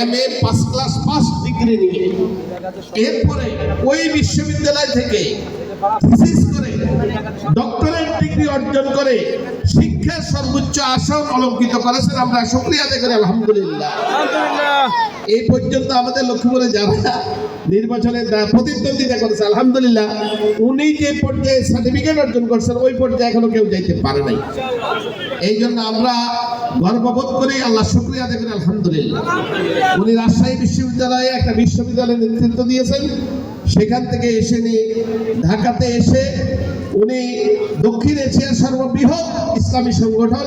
M A pass class pass degree নিয়ে। এরপরে ওই বিশ্ববিদ্যালয় থেকে থিসিস করে ডক্টরেট ডিগ্রি অর্জন করে শিক্ষার সর্বোচ্চ আসন অলঙ্কিত করেছেন আমরা। শুক্রিয়া আদায় করি আলহামদুলিল্লাহ। এই পর্যন্ত আমাদের লক্ষ্মীপুরে যারা নির্বাচনে প্রতিদ্বন্দ্বিতা করেছে আলহামদুলিল্লাহ উনি যে পর্যায়ে সার্টিফিকেট অর্জন করছেন ওই পর্যায়ে এখনও কেউ যাইতে পারে নাই। এই জন্য আমরা গর্ববোধ করে আল্লাহ শুক্রিয়া দেখেন আলহামদুলিল্লাহ। উনি রাজশাহী বিশ্ববিদ্যালয়ে একটা বিশ্ববিদ্যালয়ের নেতৃত্ব দিয়েছেন। সেখান থেকে এসে নিয়ে ঢাকাতে এসে উনি দক্ষিণ এশিয়ার সর্ববৃহৎ ইসলামী সংগঠন।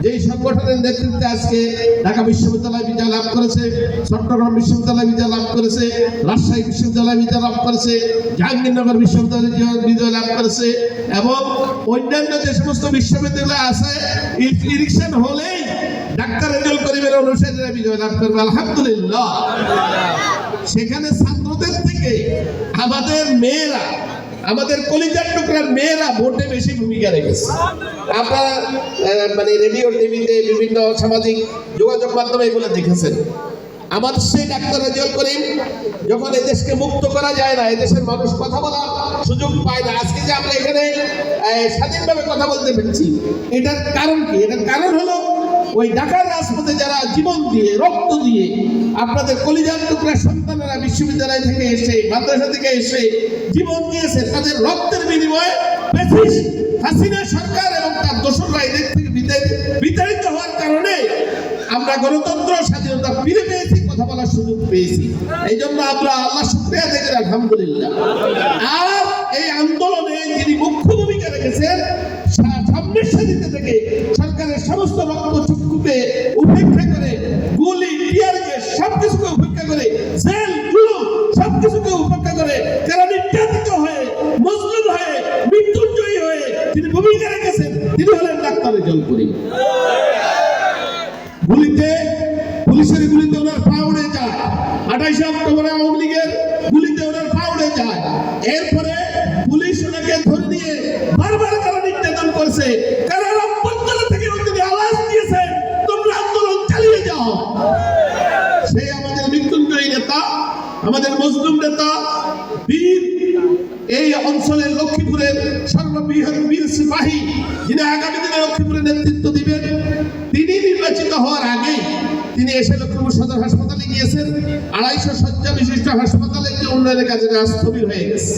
যেই সংগঠনের নেতৃত্বে আজকে ঢাকা বিশ্ববিদ্যালয় বিজয় লাভ করেছে, চট্টগ্রাম বিশ্ববিদ্যালয় বিজয় লাভ করেছে, রাজশাহী বিশ্ববিদ্যালয় বিজয় লাভ করেছে, জাহাঙ্গীরনগর বিশ্ববিদ্যালয় বিজয়- লাভ করেছে এবং অন্যান্য যে সমস্ত বিশ্ববিদ্যালয় আছে ইলেকশন হলেই ডাক্তার রেজল করিমের অনুসারীরা বিজয় লাভ করবে, আলহামদুলিল্লাহ। সেখানে ছাত্রদের থেকে আমাদের মেয়েরা আমাদের কলিজার টুকরার মেয়েরা ভোটে বেশি ভূমিকা রেখেছে। আপনারা মানে রেডিও, টিভিতে বিভিন্ন সামাজিক যোগাযোগ মাধ্যমে এগুলো দেখেছেন। আমার সেই ডাক্তার রেজল করিম যখন এই দেশকে মুক্ত করা যায় না, এদেশের মানুষ কথা বলার সুযোগ পায় না। আজকে যে আমরা এখানে স্বাধীনভাবে কথা বলতে পেরেছি, এটার কারণ কি? এটার কারণ হলো ওই ঢাকার রাজপথে যারা জীবন দিয়ে, রক্ত দিয়ে আপনাদের কলিজার টুকরা সন্তানেরা বিশ্ববিদ্যালয় থেকে এসে, মাদ্রাসা থেকে এসে জীবন দিয়েছে, তাদের রক্তের বিনিময়ে হাসিনা সরকার এবং তার দোসররা এদের থেকে বিতাড়িত হওয়ার কারণে আমরা গণতন্ত্র, স্বাধীনতা ফিরে পেয়েছি, কথা বলার সুযোগ পেয়েছি। এই জন্য আমরা আল্লাহ শুক্রিয়া দেখেন আলহামদুলিল্লাহ। আর এই আন্দোলনে যিনি মুখ্য ভূমিকা রেখেছেন সামনের সারিতে থেকে সরকারের সমস্ত রক্ত চক্ষুকে উপেক্ষা করে গুলি টিয়ার গ্যাস সবকিছুকে উপেক্ষা করে জেলগুলো সবকিছুকে উপেক্ষা করে যারা নির্যাতিত হয়ে মজলুম হয়ে মৃত্যুঞ্জয়ী হয়ে তিনি ভূমিকা রেখেছেন তিনি হলেন ডাক্তারের জলপুরি গুলিতে, পুলিশের গুলিতে ওনার পা উড়ে যায়। আঠাইশে অক্টোবরে আওয়ামী লীগের গুলিতে ওনার পা উড়ে যায়। এরপরে পুলিশ ওনাকে ধরে নিয়ে বারবার কারা নির্যাতন করছে। কারা অভ্যন্তর থেকে আওয়াজ দিয়েছে তোমরা আন্দোলন চালিয়ে যাও। সেই আমাদের মৃত্যুঞ্জয়ী নেতা, আমাদের মজলুম নেতা, বীর অঞ্চলের লক্ষ্মীপুরের সর্ববৃহৎ বীর সিপাহী, যিনি আগামী দিনে লক্ষ্মীপুরের নেতৃত্ব দিবেন, তিনি নির্বাচিত হওয়ার আগে তিনি এসে লক্ষ্মীপুর সদর হাসপাতালে গিয়েছেন। আড়াইশো শয্যা বিশিষ্ট হাসপাতালে যে উন্নয়নের কাজে স্থবির হয়ে গেছে।